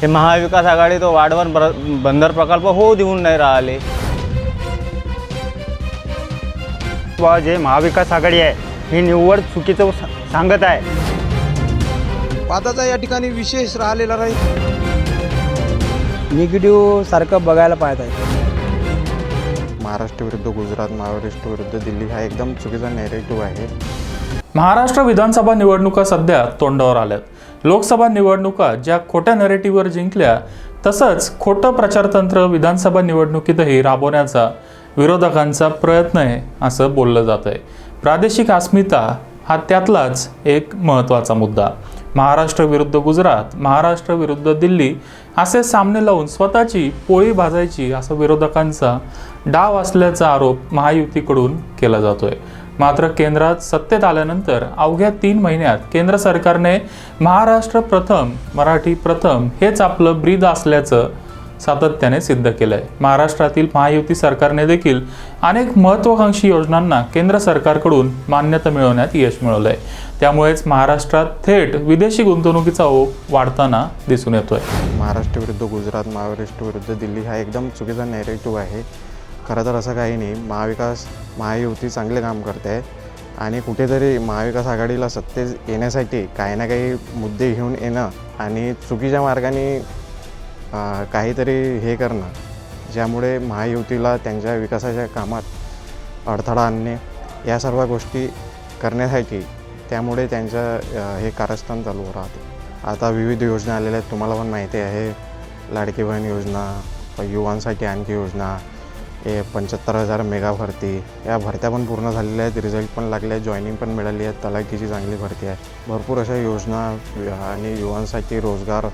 हे महाविकास आघाडी तो वाढवण बर- बंदर प्रकल्प होऊ देऊन नाही राहिले. व जे महाविकास आघाडी आहे ही निव्वळ चुकीचं सांगत आहे. वादाचा या ठिकाणी विशेष राहिलेला नाही. निगेटिव्ह सारखं बघायला पाहत आहे. महाराष्ट्र विरुद्ध गुजरात महाराष्ट्र विरुद्ध दिल्ली हा एकदम चुकीचा नेरेटिव्ह आहे. महाराष्ट्र विधानसभा निवडणुका सध्या तोंडावर आल्यात. लोकसभा निवडणुका ज्या खोट्या नरेटिव्हवर जिंकल्या तसंच खोटं प्रचारतंत्र विधानसभा निवडणुकीतही राबवण्याचा विरोधकांचा प्रयत्न आहे असं बोललं जात आहे प्रादेशिक अस्मिता हा त्यातलाच एक महत्त्वाचा मुद्दा. महाराष्ट्र विरुद्ध गुजरात महाराष्ट्र विरुद्ध दिल्ली असे सामने लावून स्वतःची पोळी भाजायची असा विरोधकांचा डाव असल्याचा आरोप महायुतीकडून केला जातोय. मात्र केंद्रात सत्तेत आल्यानंतर अवघ्या तीन महिन्यात केंद्र सरकारने महाराष्ट्र प्रथम मराठी प्रथम हेच आपलं ब्रीद असल्याचं सातत्याने सिद्ध केलं आहे महाराष्ट्रातील महायुती सरकारने देखील अनेक महत्त्वाकांक्षी योजनांना केंद्र सरकारकडून मान्यता मिळवण्यात यश मिळवलं आहे त्यामुळेच महाराष्ट्रात थेट विदेशी गुंतवणुकीचा ओघ वाढताना दिसून येतोय. महाराष्ट्र विरुद्ध गुजरात महाराष्ट्र विरुद्ध दिल्ली हा एकदम चुकीचा नेरेटिव्ह आहे. खरं तर असं काही नाही. महाविकास महायुती चांगले काम करते. आहे आणि कुठेतरी महाविकास आघाडीला सत्तेत येण्यासाठी काही ना काही मुद्दे घेऊन येणं आणि चुकीच्या मार्गाने काहीतरी हे करणं ज्यामुळे महायुतीला त्यांच्या विकासाच्या कामात अडथळा आणणे या सर्व गोष्टी करण्यासाठी त्यामुळे त्यांचं हे कारस्थान चालू राहते. आता विविध योजना आलेल्या आहेत. तुम्हाला पण माहिती आहे. लाडकी बहीण योजना युवांसाठी आणखी योजना ए पंच्याहत्तर हजार मेगा भरती. या भरत्या पण पूर्ण झालेल्या आहेत. रिझल्ट पण लागले आहेत. जॉईनिंग पण मिळाली आहे तलाठीची चांगली भरती आहे. भरपूर अशा योजना आणि युवांसाठी रोजगार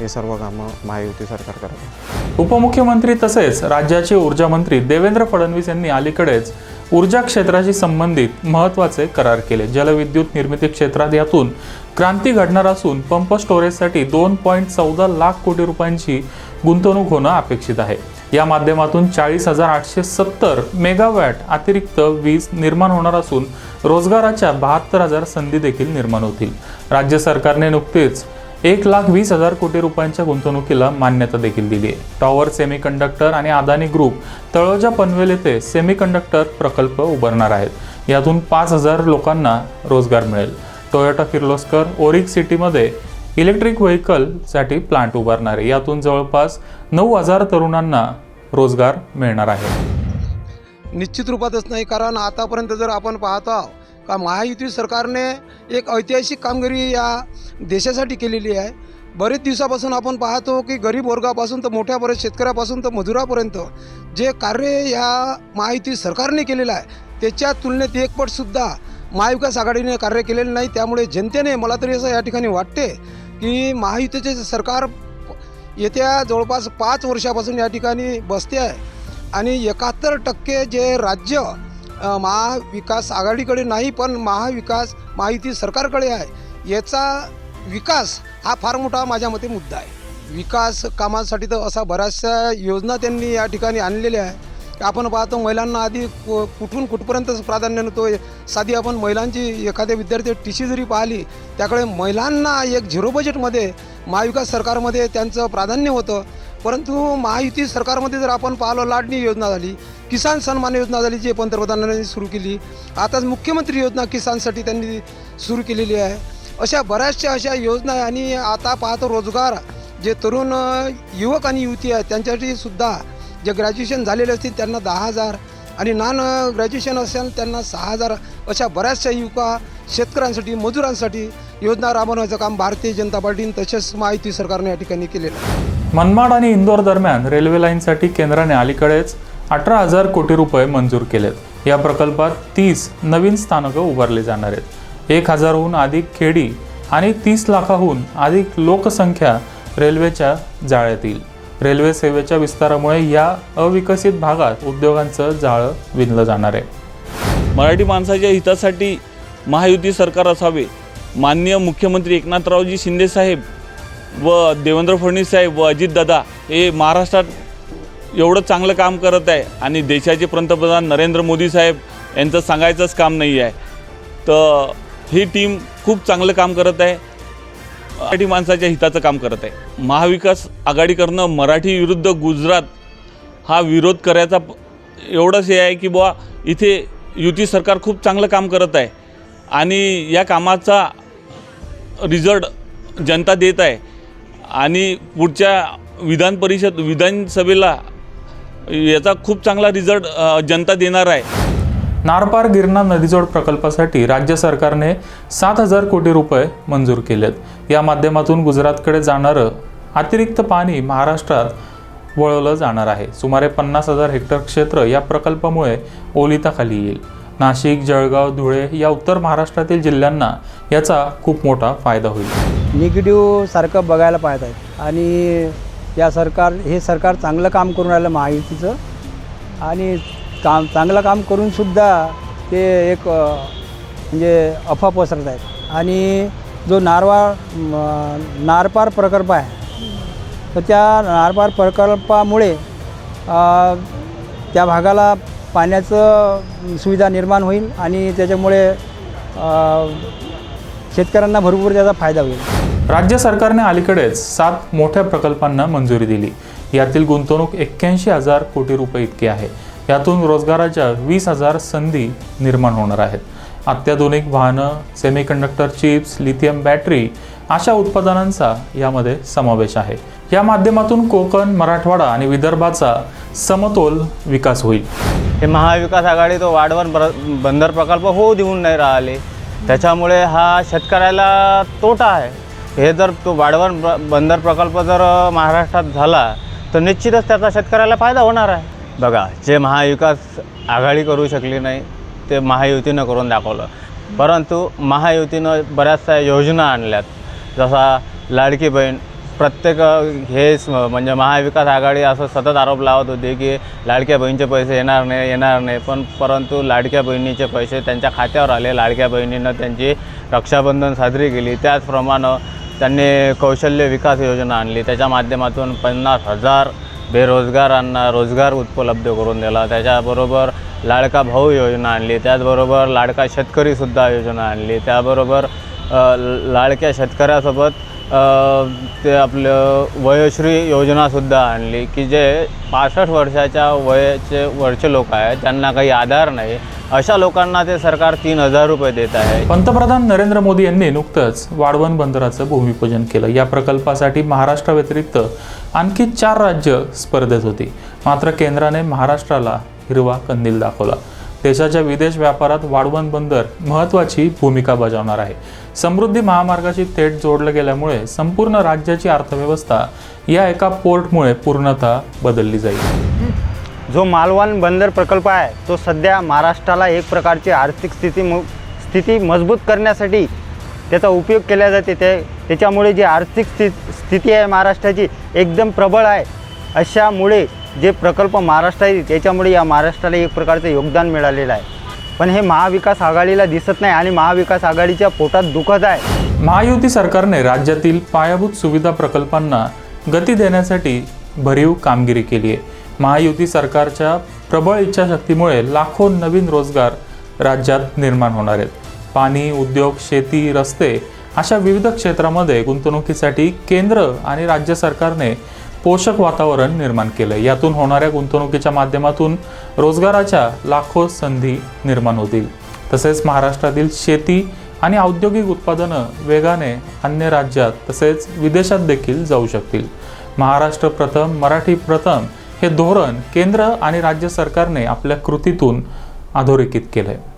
हे सर्व कामं महायुती सरकार करत आहे. उपमुख्यमंत्री तसेच राज्याचे ऊर्जा मंत्री देवेंद्र फडणवीस यांनी अलीकडेच ऊर्जा क्षेत्राशी संबंधित महत्त्वाचे करार केले. जलविद्युत निर्मिती क्षेत्रात यातून क्रांती घडणार असून पंप स्टोरेजसाठी दोन पॉईंट चौदा लाख कोटी रुपयांची गुंतवणूक होणं अपेक्षित आहे. या माध्यमातून चाळीस हजार आठशे सत्तर मेगावॅट अतिरिक्त वीज निर्माण होणार असून रोजगाराच्या बहात्तर हजार संधी देखील निर्माण होतील. राज्य सरकारने नुकतेच एक लाख वीस हजार कोटी रुपयांच्या गुंतवणुकीला मान्यता देखील दिली आहे. टॉवर सेमीकंडक्टर आणि अदानी ग्रुप तळोजा पनवेल येथे सेमीकंडक्टर प्रकल्प उभारणार आहेत. यातून पाच हजार लोकांना रोजगार मिळेल. टोयोटा किर्लोस्कर ओरिक सिटीमध्ये इलेक्ट्रिक व्हेकलसाठी प्लांट उभारणार. आहे यातून जवळपास नऊ हजार तरुणांना रोजगार मिळणार आहे. निश्चित रूपातच नाही कारण आतापर्यंत जर आपण पाहतो का महायुती सरकारने एक ऐतिहासिक कामगिरी या देशासाठी केलेली आहे. बरेच दिवसापासून आपण पाहतो की गरीब वर्गापासून तर मोठ्यापर्यंत शेतकऱ्यापासून तर मजुरापर्यंत जे कार्य या महायुती सरकारने केलेलं आहे त्याच्या तुलनेत एकपटसुद्धा महाविकास आघाडीने कार्य केलेलं नाही. त्यामुळे जनतेने मला तरी असं या ठिकाणी वाटते की महायुतीचे सरकार येत्या जवळपास पाच वर्षापासून या ठिकाणी बसते आहे. आणि एकाहत्तर टक्के जे राज्य महाविकास आघाडीकडे नाही पण महाविकास महायुती सरकारकडे आहे याचा विकास हा फार मोठा माझ्या मते मुद्दा आहे. विकास कामासाठी तर असा बऱ्याचशा योजना त्यांनी या ठिकाणी आणलेल्या आहे. आपण पाहतो महिलांना आधी कु- कुठून कुठपर्यंत प्राधान्य नव्हतो साधी आपण महिलांची एखाद्या विद्यार्थी टी सी जरी पाहिली त्याकडे महिलांना एक झिरो बजेटमध्ये महाविकास सरकारमध्ये त्यांचं प्राधान्य होतं. परंतु महायुती सरकारमध्ये जर आपण पाहिलं लाडणी योजना झाली किसान सन्मान योजना झाली जी पंतप्रधानांनी सुरू केली. आताच मुख्यमंत्री योजना किसानसाठी त्यांनी सुरू केलेली आहे. अशा बऱ्याचशा अशा योजना आहे आणि आता पाहतो रोजगार जे तरुण युवक आणि युवती आहेत त्यांच्यासाठी सुद्धा जे ग्रॅज्युएशन झालेले असतील त्यांना दहा हजार आणि नॉन ग्रॅज्युएशन असेल त्यांना सहा हजार अशा बऱ्याचशा युवका शेतकऱ्यांसाठी मजुरांसाठी योजना राबवण्याचं काम भारतीय जनता पार्टीने तसेच महायुती सरकारने या ठिकाणी केलेलं मनमाड आणि इंदोर दरम्यान रेल्वे लाईनसाठी केंद्राने अलीकडेच अठरा हजार कोटी रुपये मंजूर केलेत. या प्रकल्पात तीस नवीन स्थानकं उभारली जाणार आहेत. एक हजारहून अधिक खेडी आणि तीस लाखाहून अधिक लोकसंख्या रेल्वेच्या जाळ्यात येईल. रेल्वे सेवेच्या विस्तारामुळे या अविकसित भागात उद्योगांचं जाळं विणलं जाणार आहे. मराठी माणसाच्या हितासाठी महायुती सरकार असावे माननीय मुख्यमंत्री एकनाथरावजी शिंदेसाहेब व देवेंद्र फडणवीस साहेब व अजितदादा हे महाराष्ट्रात एवढं चांगलं काम करत आहे आणि देशाचे पंतप्रधान नरेंद्र मोदी साहेब यांचं सांगायचंच काम नाही आहे. तर ही टीम खूप चांगलं काम करत आहे. मराठी माणसाच्या हिताचं काम करत आहे. महाविकास आघाडी करणं मराठी विरुद्ध गुजरात हा विरोध करायचा एवढंच हे आहे की बुवा इथे युती सरकार खूप चांगलं काम करत आहे. आणि या कामाचा रिझल्ट जनता देत आहे. आणि पुढच्या विधान परिषद विधानसभेला याचा खूप चांगला रिझल्ट जनता देणार आहे. नारपार गिरणा नदीजोड प्रकल्पासाठी राज्य सरकारने सात हजार कोटी रुपये मंजूर केलेत. या माध्यमातून गुजरातकडे जाणारं अतिरिक्त पाणी महाराष्ट्रात वळवलं जाणार आहे. सुमारे पन्नास हजार हेक्टर क्षेत्र या प्रकल्पामुळे ओलिताखाली येईल. नाशिक जळगाव धुळे या उत्तर महाराष्ट्रातील जिल्ह्यांना याचा खूप मोठा फायदा होईल. निगेटिव्ह सारखं बघायला पाहत आहेत. आणि या सरकार हे सरकार चांगलं काम करून राहिलं महायुतीचं आणि काम चांगलं काम करूनसुद्धा ते एक म्हणजे अफवा पसरत आहेत. आणि जो नारवा नारपार प्रकल्प आहे तर त्या नारपार प्रकल्पामुळे त्या भागाला पाण्याचं सुविधा निर्माण होईल आणि त्याच्यामुळे शेतकऱ्यांना भरपूर त्याचा फायदा होईल. राज्य सरकारने अलीकडेच सात मोठ्या प्रकल्पांना मंजुरी दिली. यातील गुंतवणूक एक्क्याऐंशी हजार कोटी रुपये इतकी आहे. यातून रोजगाराच्या वीस हजार संधी निर्माण होणार आहेत. अत्याधुनिक वाहनं सेमीकंडक्टर चिप्स लिथियम बॅटरी अशा उत्पादनांचा यामध्ये समावेश आहे. या माध्यमातून कोकण मराठवाडा आणि विदर्भाचा समतोल विकास होईल. हे महाविकास आघाडी तो वाढवण बंदर प्रकल्प होऊ देऊन नाही राहिले. त्याच्यामुळे हा शेतकऱ्याला तोटा आहे. हे जर तो वाढवण बंदर प्रकल्प जर महाराष्ट्रात झाला तर निश्चितच त्याचा शेतकऱ्याला फायदा होणार आहे. बघा जे महाविकास आघाडी करू शकली नाही ते महायुतीनं करून दाखवलं. परंतु महायुतीनं बऱ्याचशा योजना आणल्यात. जसा लाडकी बहीण प्रत्येक हे म्हणजे महाविकास आघाडी असं सतत आरोप लावत होते की लाडक्या बहिणीचे पैसे येणार नाही येणार नाही. पण परंतु लाडक्या बहिणीचे पैसे त्यांच्या खात्यावर आले. लाडक्या बहिणीनं त्यांची रक्षाबंधन साजरी केली. त्याचप्रमाणे त्यांनी कौशल्य विकास योजना आणली. त्याच्या माध्यमातून पन्नास हजार बेरोजगारांना रोजगार उपलब्ध करून दिला. त्याच्याबरोबर लाडका भाऊ योजना आणली. त्याचबरोबर लाडका शेतकरीसुद्धा योजना आणली. त्याबरोबर लाडक्या शेतकऱ्यासोबत ते आपलं वयश्री योजनासुद्धा आणली की जे पासष्ट वर्षाच्या वयाचे वरचे लोक आहेत त्यांना काही आधार नाही अशा लोकांना ते सरकार तीन हजार रुपये देत आहे. पंतप्रधान नरेंद्र मोदी यांनी नुकतंच वाढवण बंदराचं भूमिपूजन केलं. या प्रकल्पासाठी महाराष्ट्राव्यतिरिक्त आणखी चार राज्य स्पर्धेत होती. मात्र केंद्राने महाराष्ट्राला हिरवा कंदील दाखवला. देशाच्या विदेश व्यापारात वाढवण बंदर महत्त्वाची भूमिका बजावणार आहे. समृद्धी महामार्गाशी थेट जोडलं गेल्यामुळे संपूर्ण राज्याची अर्थव्यवस्था या एका पोर्टमुळे पूर्णतः बदलली जाईल. जो मालवण बंदर प्रकल्प आहे तो सध्या महाराष्ट्राला एक प्रकारची आर्थिक स्थिती म स्थिती मजबूत करण्यासाठी त्याचा उपयोग केला जाते. ते त्याच्यामुळे जी आर्थिक स्थि स्थिती आहे महाराष्ट्राची एकदम प्रबळ आहे. अशामुळे जे प्रकल्प महाराष्ट्र आहे त्याच्यामुळे या महाराष्ट्राला एक प्रकारचं योगदान मिळालेलं आहे. पण हे महाविकास आघाडीला दिसत नाही आणि महाविकास आघाडीच्या पोटात दुखत आहे. महायुती सरकारने राज्यातील पायाभूत सुविधा प्रकल्पांना गती देण्यासाठी भरीव कामगिरी केली आहे. महायुती सरकारच्या प्रबळ इच्छाशक्तीमुळे लाखो नवीन रोजगार राज्यात निर्माण होणार आहेत. पाणी उद्योग शेती रस्ते अशा विविध क्षेत्रामध्ये गुंतवणुकीसाठी केंद्र आणि राज्य सरकारने पोषक वातावरण निर्माण केलं यातून होणाऱ्या गुंतवणुकीच्या माध्यमातून रोजगाराच्या लाखो संधी निर्माण होतील. तसेच महाराष्ट्रातील शेती आणि औद्योगिक उत्पादनं वेगाने अन्य राज्यात तसेच विदेशात देखील जाऊ शकतील. महाराष्ट्र प्रथम मराठी प्रथम हे धोरण केंद्र आणि राज्य सरकारने आपल्या कृतीतून अधोरेखित केलं आहे